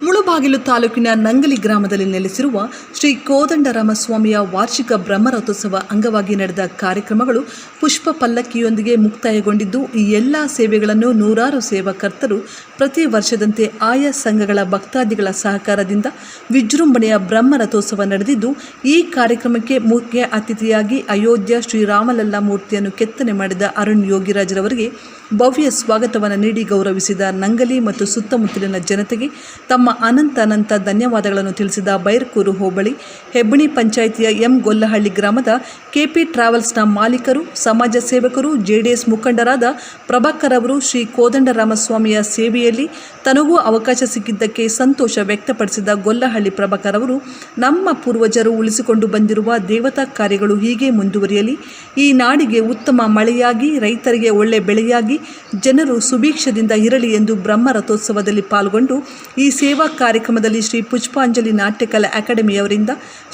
ಮುಳುಬಾಗಿಲು ತಾಲೂಕಿನ ನಂಗಲಿ ಗ್ರಾಮದಲ್ಲಿ ನೆಲೆಸಿರುವ ಶ್ರೀ ಕೋದಂಡರಾಮಸ್ವಾಮಿಯ ವಾರ್ಷಿಕ ಬ್ರಹ್ಮರಥೋತ್ಸವ ಅಂಗವಾಗಿ ನಡೆದ ಕಾರ್ಯಕ್ರಮಗಳು ಪುಷ್ಪ ಪಲ್ಲಕ್ಕಿಯೊಂದಿಗೆ ಮುಕ್ತಾಯಗೊಂಡಿದ್ದು, ಈ ಎಲ್ಲ ಸೇವೆಗಳನ್ನು ನೂರಾರು ಸೇವಾಕರ್ತರು ಪ್ರತಿ ವರ್ಷದಂತೆ ಆಯಾ ಸಂಘಗಳ ಭಕ್ತಾದಿಗಳ ಸಹಕಾರದಿಂದ ವಿಜೃಂಭಣೆಯ ಬ್ರಹ್ಮರಥೋತ್ಸವ ನಡೆದಿದ್ದು, ಈ ಕಾರ್ಯಕ್ರಮಕ್ಕೆ ಮುಖ್ಯ ಅತಿಥಿಯಾಗಿ ಅಯೋಧ್ಯ ಶ್ರೀರಾಮಲಲ್ಲಾ ಮೂರ್ತಿಯನ್ನು ಕೆತ್ತನೆ ಮಾಡಿದ ಅರುಣ್ ಯೋಗಿರಾಜ್ರವರಿಗೆ ಭವ್ಯ ಸ್ವಾಗತವನ್ನು ನೀಡಿ ಗೌರವಿಸಿದ ನಂಗಲಿ ಮತ್ತು ಸುತ್ತಮುತ್ತಲಿನ ಜನತೆಗೆ ತಮ್ಮ ಅನಂತ ಅನಂತ ಧನ್ಯವಾದಗಳನ್ನು ತಿಳಿಸಿದ ಬೈರ್ಕೂರು ಹೋಬಳಿ ಹೆಬ್ಬಣಿ ಪಂಚಾಯಿತಿಯ ಎಂ ಗೊಲ್ಲಹಳ್ಳಿ ಗ್ರಾಮದ ಕೆಪಿ ಟ್ರಾವೆಲ್ಸ್ನ ಮಾಲೀಕರು, ಸಮಾಜ ಸೇವಕರು, ಜೆಡಿಎಸ್ ಮುಖಂಡರಾದ ಪ್ರಭಾಕರ್ ಅವರು ಶ್ರೀ ಕೋದಂಡರಾಮಸ್ವಾಮಿಯ ಸೇವೆಯಲ್ಲಿ ತನಗೂ ಅವಕಾಶ ಸಿಕ್ಕಿದ್ದಕ್ಕೆ ಸಂತೋಷ ವ್ಯಕ್ತಪಡಿಸಿದ ಗೊಲ್ಲಹಳ್ಳಿ ಪ್ರಭಾಕರ್ ಅವರು, ನಮ್ಮ ಪೂರ್ವಜರು ಉಳಿಸಿಕೊಂಡು ಬಂದಿರುವ ದೇವತಾ ಕಾರ್ಯಗಳು ಹೀಗೆ ಮುಂದುವರಿಯಲಿ. ಈ ನಾಡಿಗೆ ಉತ್ತಮ ಮಳೆಯಾಗಿ, ರೈತರಿಗೆ ಒಳ್ಳೆ ಬೆಳೆಯಾಗಿ ಜನರು ಸುಭೀಕ್ಷದಿಂದ ಇರಲಿ ಎಂದು ಬ್ರಹ್ಮ ರಥೋತ್ಸವದಲ್ಲಿ ಪಾಲ್ಗೊಂಡು ಈ ಸೇವಾ ಕಾರ್ಯಕ್ರಮದಲ್ಲಿ ಶ್ರೀ ಪುಷ್ಪಾಂಜಲಿ ನಾಟ್ಯಕಲಾ ಅಕಾಡೆಮಿಯವರಿಂದ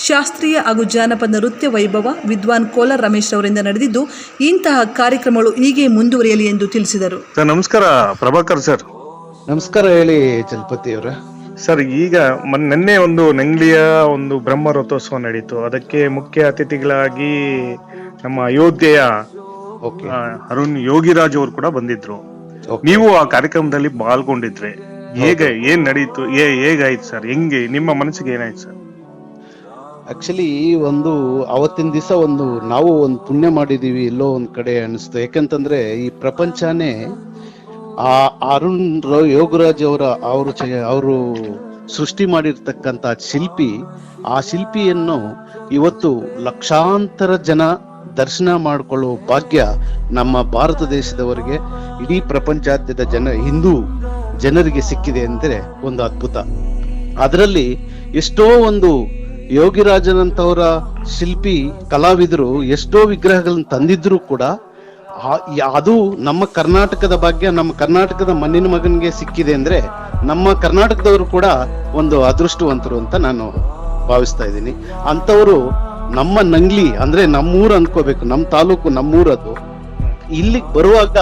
ಶಾಸ್ತ್ರೀಯ ಹಾಗೂ ಜಾನಪದ ನೃತ್ಯ ವೈಭವ ವಿದ್ವಾನ್ ಕೋಲಾರ್ ರಮೇಶ್ ಅವರಿಂದ ನಡೆದಿದ್ದು ಇಂತಹ ಕಾರ್ಯಕ್ರಮಗಳು ಹೀಗೆ ಮುಂದುವರಿಯಲಿ ಎಂದು ತಿಳಿಸಿದರು. ಸರ್ ನಮಸ್ಕಾರ ಪ್ರಭಾಕರ್ ಸರ್. ನಮಸ್ಕಾರ ಹೇಳಿ ಚಲಪತಿ ಅವರ. ಸರ್ ಈಗ ನಿನ್ನೆ ಒಂದು ನಂಗ್ಲಿಯ ಒಂದು ಬ್ರಹ್ಮ ರಥೋತ್ಸವ ನಡೀತು. ಅದಕ್ಕೆ ಮುಖ್ಯ ಅತಿಥಿಗಳಾಗಿ ನಮ್ಮ ಅಯೋಧ್ಯೆಯ ಆ, ಅರುಣ್ ಯೋಗಿರಾಜ್ ಅವರು ಕೂಡ ಬಂದಿದ್ರು. ನೀವು ಆ ಕಾರ್ಯಕ್ರಮದಲ್ಲಿ ಪಾಲ್ಗೊಂಡಿದ್ರೆ ಹೇಗೆ ಏನ್ ನಡೀತು ಏ ಹೇಗಾಯ್ತು ಸರ್? ಹೆಂಗೆ ನಿಮ್ಮ ಮನಸ್ಸಿಗೆ ಏನಾಯ್ತು ಸರ್? ಆಕ್ಚುಲಿ ಒಂದು ಅವತ್ತಿನ ದಿವಸ ಒಂದು ನಾವು ಒಂದು ಪುಣ್ಯ ಮಾಡಿದೀವಿ ಎಲ್ಲೋ ಒಂದ್ ಕಡೆ ಅನಿಸ್ತು. ಯಾಕಂತಂದ್ರೆ ಈ ಪ್ರಪಂಚನೇ ಆ ಅರುಣ್ ರ- ಯೋಗರಾಜ್ ಅವರ ಅವರು ಅವರು ಸೃಷ್ಟಿ ಮಾಡಿರ್ತಕ್ಕಂತ ಶಿಲ್ಪಿ ಆ ಶಿಲ್ಪಿಯನ್ನು ಇವತ್ತು ಲಕ್ಷಾಂತರ ಜನ ದರ್ಶನ ಮಾಡಿಕೊಳ್ಳುವ ಭಾಗ್ಯ ನಮ್ಮ ಭಾರತ ದೇಶದವರಿಗೆ, ಇಡೀ ಪ್ರಪಂಚಾದ್ಯದ ಜನ, ಹಿಂದೂ ಜನರಿಗೆ ಸಿಕ್ಕಿದೆ ಅಂದರೆ ಒಂದು ಅದ್ಭುತ. ಅದರಲ್ಲಿ ಎಷ್ಟೋ ಒಂದು ಯೋಗಿರಾಜನಂತವರ ಶಿಲ್ಪಿ, ಕಲಾವಿದರು ಎಷ್ಟೋ ವಿಗ್ರಹಗಳನ್ನು ತಂದಿದ್ರು ಕೂಡ ಅದು ನಮ್ಮ ಕರ್ನಾಟಕದ ಭಾಗ್ಯ, ನಮ್ಮ ಕರ್ನಾಟಕದ ಮಣ್ಣಿನ ಮಗನಿಗೆ ಸಿಕ್ಕಿದೆ ಅಂದ್ರೆ ನಮ್ಮ ಕರ್ನಾಟಕದವರು ಕೂಡ ಒಂದು ಅದೃಷ್ಟವಂತರು ಅಂತ ನಾನು ಭಾವಿಸ್ತಾ ಇದ್ದೀನಿ. ಅಂತವರು ನಮ್ಮ ನಂಗ್ಲಿ ಅಂದ್ರೆ ನಮ್ಮೂರು ಅನ್ಕೋಬೇಕು ನಮ್ಮ ತಾಲೂಕು ನಮ್ಮೂರದು. ಇಲ್ಲಿಗೆ ಬರುವಾಗ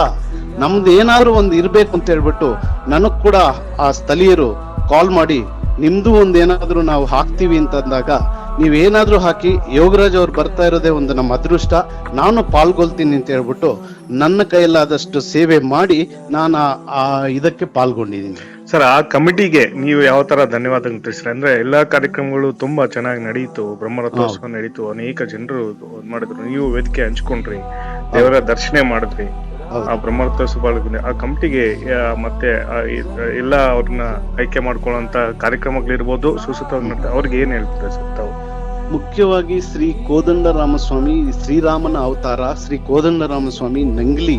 ನಮ್ದು ಏನಾದ್ರು ಒಂದು ಇರಬೇಕು ಅಂತ ಹೇಳ್ಬಿಟ್ಟು ನನಗ್ ಕೂಡ ಆ ಸ್ಥಳೀಯರು ಕಾಲ್ ಮಾಡಿ, ನಿಮ್ದು ಒಂದ್ ಏನಾದ್ರು ನಾವು ಹಾಕ್ತಿವಿ ಅಂತ ಅಂದಾಗ ನೀವೇನಾದ್ರೂ ಹಾಕಿ, ಯೋಗರಾಜ್ ಅವ್ರು ಬರ್ತಾ ಇರೋದೇ ಒಂದು ನಮ್ಮ ಅದೃಷ್ಟ, ನಾನು ಪಾಲ್ಗೊಳ್ತೀನಿ ಅಂತ ಹೇಳ್ಬಿಟ್ಟು ನನ್ನ ಕೈಯಲ್ಲಾದಷ್ಟು ಸೇವೆ ಮಾಡಿ ನಾನು ಆ ಇದಕ್ಕೆ ಪಾಲ್ಗೊಂಡಿದ್ದೀನಿ. ಸರ್ ಆ ಕಮಿಟಿಗೆ ನೀವು ಯಾವ ತರ ಧನ್ಯವಾದ ತಿಳಿಸ್ರಿ ಅಂದ್ರೆ ಎಲ್ಲಾ ಕಾರ್ಯಕ್ರಮಗಳು ತುಂಬಾ ಚೆನ್ನಾಗಿ ನಡೀತು ಬ್ರಹ್ಮರಥೋತ್ಸವ ನಡೀತು ಅನೇಕ ಜನರು ಮಾಡಿದ್ರು. ನೀವು ವೇದಿಕೆ ಹಂಚ್ಕೊಂಡ್ರಿ ದೇವರ ದರ್ಶನ ಮಾಡಿದ್ರಿ ಆ ಬ್ರಹ್ಮರಥೋತ್ಸವ. ಆ ಕಮಿಟಿಗೆ ಮತ್ತೆ ಎಲ್ಲಾ ಅವ್ರನ್ನ ಆಯ್ಕೆ ಮಾಡ್ಕೊಳ್ಳುವಂತ ಕಾರ್ಯಕ್ರಮಗಳಿರ್ಬೋದು ಸುಸೂತ್ರವಾಗಿ ಅವ್ರಿಗೆ ಏನ್ ಹೇಳ್ತಾರೆ ಸರ್ ತಾವು? ಮುಖ್ಯವಾಗಿ ಶ್ರೀ ಕೋದಂಡರಾಮಸ್ವಾಮಿ ಶ್ರೀರಾಮನ ಅವತಾರ ಶ್ರೀ ಕೋದಂಡರಾಮಸ್ವಾಮಿ ನಂಗ್ಲಿ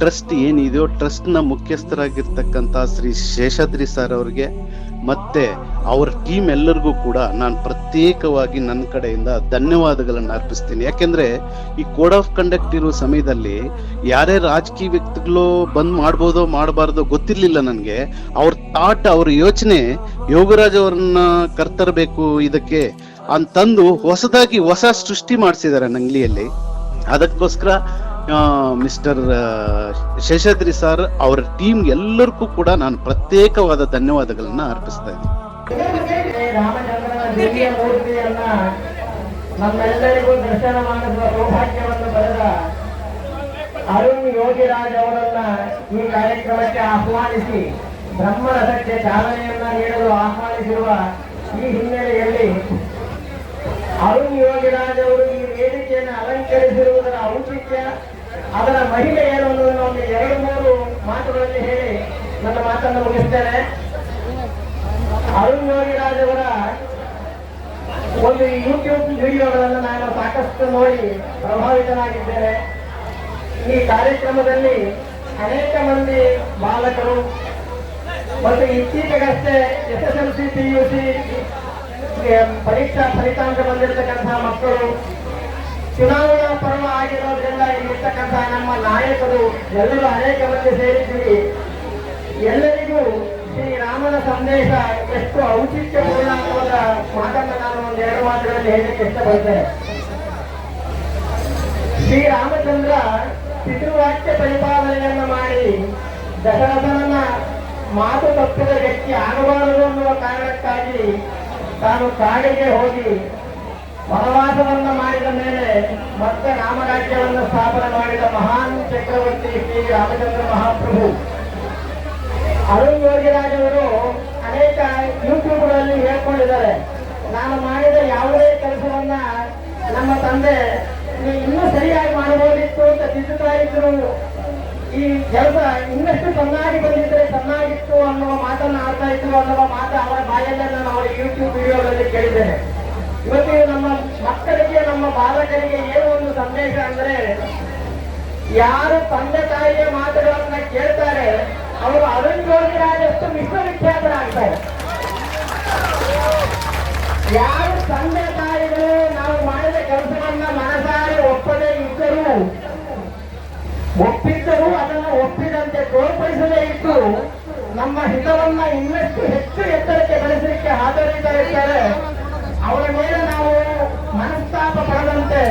ಟ್ರಸ್ಟ್ ಏನಿದೆಯೋ ಟ್ರಸ್ಟ್ನ ಮುಖ್ಯಸ್ಥರಾಗಿರ್ತಕ್ಕಂತ ಶ್ರೀ ಶೇಷಾದ್ರಿ ಸರ್ ಅವ್ರಿಗೆ, ಮತ್ತೆ ಅವ್ರ ಟೀಮ್ ಎಲ್ಲರಿಗೂ ಕೂಡ ನಾನು ಪ್ರತ್ಯೇಕವಾಗಿ ನನ್ನ ಕಡೆಯಿಂದ ಧನ್ಯವಾದಗಳನ್ನು ಅರ್ಪಿಸ್ತೀನಿ. ಯಾಕೆಂದ್ರೆ ಈ ಕೋಡ್ ಆಫ್ ಕಂಡಕ್ಟ್ ಇರೋ ಸಮಯದಲ್ಲಿ ಯಾರೇ ರಾಜಕೀಯ ವ್ಯಕ್ತಿಗಳು ಬಂದ್ ಮಾಡ್ಬೋದೋ ಮಾಡಬಾರ್ದೋ ಗೊತ್ತಿರ್ಲಿಲ್ಲ ನನಗೆ. ಅವ್ರ ಥಾಟ್ ಅವ್ರ ಯೋಚನೆ ಯೋಗರಾಜ್ ಅವ್ರನ್ನ ಕರ್ತರಬೇಕು ಇದಕ್ಕೆ ಅಂತಂದು ಹೊಸದಾಗಿ ಹೊಸ ಸೃಷ್ಟಿ ಮಾಡಿಸಿದ್ದಾರೆ ನಂಗ್ಲಿಯಲ್ಲಿ ಅದಕ್ಕೋಸ್ಕರ ಮಿಸ್ಟರ್ ಶೇಷಾದ್ರಿ ಸರ್ ಅವರ ಟೀಮ್ ಎಲ್ಲರಿಗೂ ಕೂಡ ನಾನು ಪ್ರತ್ಯೇಕವಾದ ಧನ್ಯವಾದಗಳನ್ನು ಅರ್ಪಿಸ್ತಾ ಇದ್ದೀನಿ. ಬ್ರಹ್ಮರಥಕ್ಕೆ ಚಾಲನೆಯನ್ನ ನೀಡಲು ಆಹ್ವಾನಿಸಿರುವ ಈ ಹಿನ್ನೆಲೆಯಲ್ಲಿ ಅರುಣ್ ಯೋಗಿರಾಜ್ ಅವರು ಈ ವೇದಿಕೆಯನ್ನು ಅಲಂಕರಿಸಿರುವುದರ ಔಚಿತ್ಯ ಅದರ ಮಹಿಮೆ ಏನು ಅನ್ನೋದನ್ನು ಒಂದು ಎರಡು, ಮೂರು ಮಾತುಗಳಲ್ಲಿ ಹೇಳಿ ನನ್ನ ಮಾತನ್ನು ಮುಗಿಸ್ತೇನೆ. ಅರುಣ್ ಯೋಗಿರಾಜ್ ಅವರ ಒಂದು ಯೂಟ್ಯೂಬ್ ವಿಡಿಯೋಗಳನ್ನು ನಾನು ಸಾಕಷ್ಟು ನೋಡಿ ಪ್ರಭಾವಿತನಾಗಿದ್ದೇನೆ. ಈ ಕಾರ್ಯಕ್ರಮದಲ್ಲಿ ಅನೇಕ ಮಂದಿ ಬಾಲಕರು ಮತ್ತು ಇತ್ತೀಚೆಗಷ್ಟೇ S S L C, P U C ಪರೀಕ್ಷಾ ಫಲಿತಾಂಶ ಬಂದಿರತಕ್ಕಂತಹ ಮಕ್ಕಳು ಚುನಾವಣಾ ಪರ್ವ ಆಗಿರೋದ್ರಿಂದ ಇಲ್ಲಿರ್ತಕ್ಕಂಥ ನಮ್ಮ ನಾಯಕರು ಎಲ್ಲರೂ ಅನೇಕ ಮಂದಿ ಸೇರಿದ್ದೀವಿ ಎಲ್ಲರಿಗೂ ಶ್ರೀರಾಮನ ಸಂದೇಶ ಎಷ್ಟು ಔಚಿತ್ಯಪೂರ್ಣ ಅನ್ನೋದ ಮಾತನ್ನು ನಾನು ಒಂದು ಎರಡು ಮಾತುಗಳಲ್ಲಿ ಹೇಳಲಿಕ್ಕೆ ಇಷ್ಟಪಡ್ತೇನೆ. ಶ್ರೀರಾಮಚಂದ್ರ ಪಿತೃವಾಕ್ಯ ಪರಿಪಾಲನೆಯನ್ನು ಮಾಡಿ ದಶರಥನನ್ನ ಮಾತು ತಪ್ಪಿದ ವ್ಯಕ್ತಿ ಆಗಬಾರದು ಅನ್ನುವ ಕಾರಣಕ್ಕಾಗಿ ತಾನು ಕಾಡಿಗೆ ಹೋಗಿ ವನವಾಸವನ್ನ ಮಾಡಿದ ಮೇಲೆ ಮತ್ತೆ ರಾಮರಾಜ್ಯವನ್ನು ಸ್ಥಾಪನೆ ಮಾಡಿದ ಮಹಾನ್ ಚಕ್ರವರ್ತಿ ಶ್ರೀ ರಾಮಚಂದ್ರ ಮಹಾಪ್ರಭು. ಅರುಣ್ ಯೋಗಿರಾಜವರು ಅನೇಕ ಯೂಟ್ಯೂಬ್ಗಳಲ್ಲಿ ಹೇಳ್ಕೊಂಡಿದ್ದಾರೆ. ನಾನು ಮಾಡಿದ ಯಾವುದೇ ಕೆಲಸವನ್ನ ನಮ್ಮ ತಂದೆ ಇನ್ನೂ ಸರಿಯಾಗಿ ಮಾಡಬಹುದಿತ್ತು ಅಂತ ತಿದ್ದುತ್ತಾ ಇದ್ರು. ಈ ಕೆಲಸ ಇನ್ನಷ್ಟು ಚೆನ್ನಾಗಿ ಬಂದಿದ್ರೆ ಚೆನ್ನಾಗಿತ್ತು ಅನ್ನುವ ಮಾತನ್ನ ಆಡ್ತಾ ಇದ್ರು ಅನ್ನುವ ಮಾತು ಅವರ ಬಾಯಲ್ಲೇ ನಾನು ಅವರ ಯೂಟ್ಯೂಬ್ ವಿಡಿಯೋಗಳಲ್ಲಿ ಕೇಳಿದ್ದೇನೆ. ಇವತ್ತು ನಮ್ಮ ಮಕ್ಕಳಿಗೆ ನಮ್ಮ ಬಾಲಕರಿಗೆ ಏನು ಒಂದು ಸಂದೇಶ ಅಂದ್ರೆ, ಯಾರು ತಂದೆ ತಾಯಿಯ ಮಾತುಗಳನ್ನ ಕೇಳ್ತಾರೆ, ಅವರು ಅರುಣ್ ಜೋಗಿರಾಜಷ್ಟು ವಿಶ್ವವಿಖ್ಯಾತರಾಗ್ತಾರೆ. ಯಾರು ತಂದೆ ತಾಯಿಗಳು ನಾವು ಮಾಡಿದ ಕೆಲಸವನ್ನ ಮನಸಾರಿ ಒಪ್ಪದೇ ಇದ್ದರೂ, ಒಪ್ಪಿದ್ದರೂ ಅದನ್ನು ಒಪ್ಪಿದಂತೆ ತೋರ್ಪಡಿಸದೇ ಇದ್ದು, ನಮ್ಮ ಹಿತವನ್ನ ಇನ್ನಷ್ಟು ಹೆಚ್ಚು ಎತ್ತರಕ್ಕೆ ಬೆಳೆಸಲಿಕ್ಕೆ ಹಾಜರಿದ್ದಾರೆ ಅವರ ಮೇಲೆ ನಾವು ಮನಸ್ತಾಪ ಪಡದಂತೆ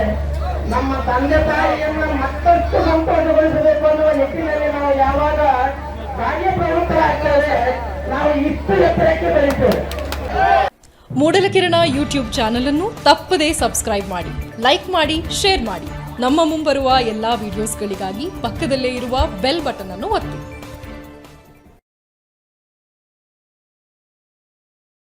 ನಮ್ಮ ತಂದೆ ತಾಯಿಯನ್ನ ಮತ್ತಷ್ಟು ಸಂತೋಷಗೊಳಿಸಬೇಕು ಅನ್ನುವ ನಿಟ್ಟಿನಲ್ಲಿ ನಾವು ಯಾವಾಗ ಕಾರ್ಯಪ್ರವೃತ್ತರಾಗ್ತೇವೆ ನಾವು ಇಷ್ಟು ಎತ್ತರಕ್ಕೆ ಬೆಳೀತೇವೆ. ಮೂಡಲಕಿರಣ ಯೂಟ್ಯೂಬ್ ಚಾನೆಲ್ ಅನ್ನು ತಪ್ಪದೇ ಸಬ್ಸ್ಕ್ರೈಬ್ ಮಾಡಿ, ಲೈಕ್ ಮಾಡಿ, ಶೇರ್ ಮಾಡಿ. ನಮ್ಮ ಮುಂಬರುವ ಎಲ್ಲಾ ವಿಡಿಯೋಸ್ಗಳಿಗಾಗಿ ಪಕ್ಕದಲ್ಲೇ ಇರುವ ಬೆಲ್ ಬಟನ್ ಅನ್ನು ಒತ್ತಿ.